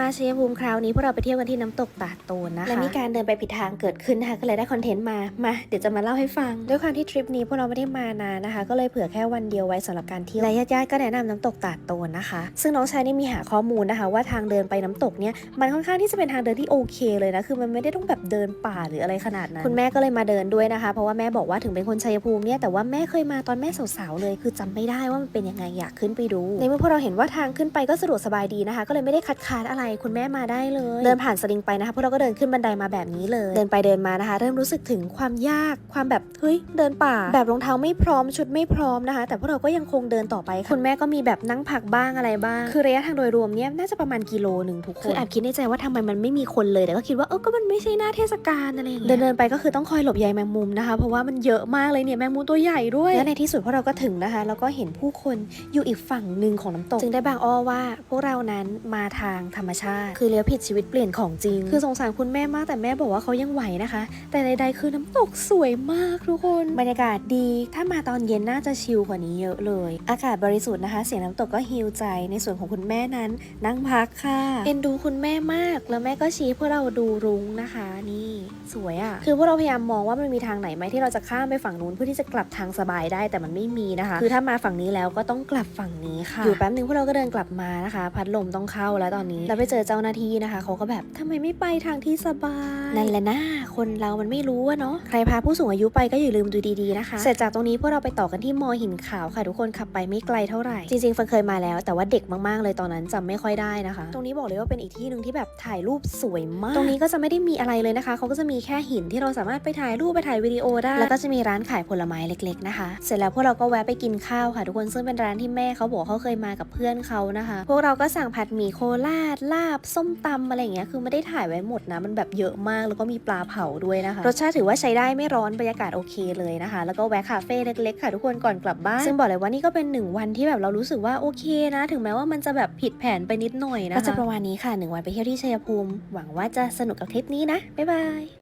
มาชัยภูมิคราวนี้พวกเราไปเที่ยวกันที่น้ำตกตาดโตนนะคะ และมีการเดินไปผิดทางเกิดขึ้นนะคะก็เลยได้คอนเทนต์มา มาเดี๋ยวจะมาเล่าให้ฟัง ด้วยความที่ทริปนี้พวกเราไม่ได้มานานนะคะ ก็เลยเผื่อแค่วันเดียวไว้สำหรับการเที่ยวและญาติๆก็แนะนำน้ำตกตาดโตนนะคะ ซึ่งน้องชายนี่มีหาข้อมูลนะคะ ว่าทางเดินไปน้ำตกเนี่ยมันค่อนข้างที่จะเป็นทางเดินที่โอเคเลยนะคือมันไม่ได้ต้องแบบเดินป่าหรืออะไรขนาดนั้นคุณแม่ก็เลยมาเดินด้วยนะคะ เพราะว่าแม่บอกว่าถึงเป็นคนชัยภูมิเนี่ยแต่ว่าแม่เคยมาตอนแม่สาวๆเลย คือจำไม่ได้ว่ามันเป็นยังไงอยากขึ้นไปดูในเมื่อพวกเราเห็นว่าทางขึ้นไปก็สะดวกสบายดีนะคะ ก็เลยไม่ได้คัดค้านอะไรคุณแม่มาได้เลย เดินผ่านสลิงไปนะคะพวกเราก็เดินขึ้นบันไดมาแบบนี้เลย เดินไปเดินมานะคะ เริ่มรู้สึกถึงความยากความแบบเฮ้ยเดินป่า แบบรองเท้าไม่พร้อมชุดไม่พร้อมนะคะ แต่พวกเราก็ยังคงเดินต่อไปค่ะคุณแม่ก็มีแบบนั่งพักบ้างอะไรบ้าง คือระยะทางโดยรวมเนี่ยน่าจะประมาณกิโลหนึ่งทุกคนคือแอบคิดในใจว่าทำไมมันไม่มีคนเลยแต่ก็คิดว่าเออก็มันไม่ใช่หน้าเทศกาลอะไรอย่างเงี้ยเดินเดินๆไปก็คือต้องคอยหลบใยแมงมุมนะคะ เพราะว่ามันเยอะมากเลยเนี่ยแมงมุมตัวใหญ่ด้วยและในที่สุดพวกเราก็ถึงนะคะ แล้วก็เห็นผู้คนอยู่อีกฝั่งหนึ่งของน้ำตก จึงได้บางอ้อว่าพวกเรานั้นมาทางธรรมชาติ คือเลี้ยวผิดชีวิตเปลี่ยนของจริง คือสงสารคุณแม่มากแต่แม่บอกว่าเขายังไหวนะคะ แต่ใดๆคือน้ำตกสวยมากทุกคน บรรยากาศดี ถ้ามาตอนเย็นน่าจะชิลกว่านี้เยอะเลย อากาศบริสุทธิ์นะคะ เสียงน้ำตกก็ฮิลใจ ในส่วนของคุณแม่นั้น นั่งพักค่ะ เอ็นดูคุณแม่มาก แล้วแม่ก็ชี้พวกเราดูรุ้งนะคะ นี่ สวยอะ่ะ คือพวกเราพยายามมองว่ามันมีทางไหนไหมที่เราจะข้ามไปฝั่งนู้นเพื่อที่จะกลับทางสบายได้แต่มันไม่มีนะคะ คือถ้ามาฝั่งนี้แล้วก็ต้องกลับฝั่งนี้ค่ะ อยู่แป๊บนึงพวกเราก็เดินกลับมานะคะ พัดลมต้องเข้าแล้วตอนนี้แล้วไปเจอเจ้าหน้าที่นะคะเขาก็แบบทำไมไม่ไปทางที่สบาย นั่นแหละนะคนเรามันไม่รู้อะเนาะใครพาผู้สูงอายุไปก็อย่าลืมดูดีๆนะคะเสร็จจากตรงนี้พวกเราไปต่อกันที่มอหินขาวค่ะ ทุกคนขับไปไม่ไกลเท่าไหร่จริงๆเฟิร์นเคยมาแล้ว แต่ว่าเด็กมากๆเลยตอนนั้นจำไม่ค่อยได้นะคะ ตรงนี้บอกเลยว่าเป็นอีกที่หนึ่งที่แบบถ่ายรูปสวยมาก ตรงนี้ก็จะไม่ได้มีอะไรเลยนะคะเขาก็จะมีแค่หินที่เราสามารถไปถ่ายรูปไปถ่ายวิดีโอได้ แล้วก็จะมีร้านขายผลไม้เล็ก ๆนะคะ เสร็จแล้วพวกเราก็แวะไปกินข้าวค่ะ ทุกคนซึ่งเป็นร้านที่แม่เขาบอกเขาเคยมากับเพื่อนเขานะคะ พวกเราก็สั่งผัดหมี่โคราชลาบส้มตำอะไรอย่างเงี้ยคือไม่ได้ถ่ายไว้หมดนะ มันแบบเยอะมากแล้วก็มีปลาเผาด้วยนะคะ รสชาติถือว่าใช้ได้ไม่ร้อนบรรยากาศโอเคเลยนะคะ แล้วก็แวะคาเฟ่เล็กๆค่ะทุกคนก่อนกลับบ้านซึ่งบอกเลยว่านี่ก็เป็นหนึ่งวันที่แบบเรารู้สึกว่าโอเคนะ ถึงแม้ว่ามันจะแบบผิดแผนไปนิดหน่อยนะคะก็จะประมาณนี้ค่ะหนึ่งวันไปเที่ยวที่ชัยภูมิ หวังว่าจะสนุกกับทริปนี้นะบ๊ายบาย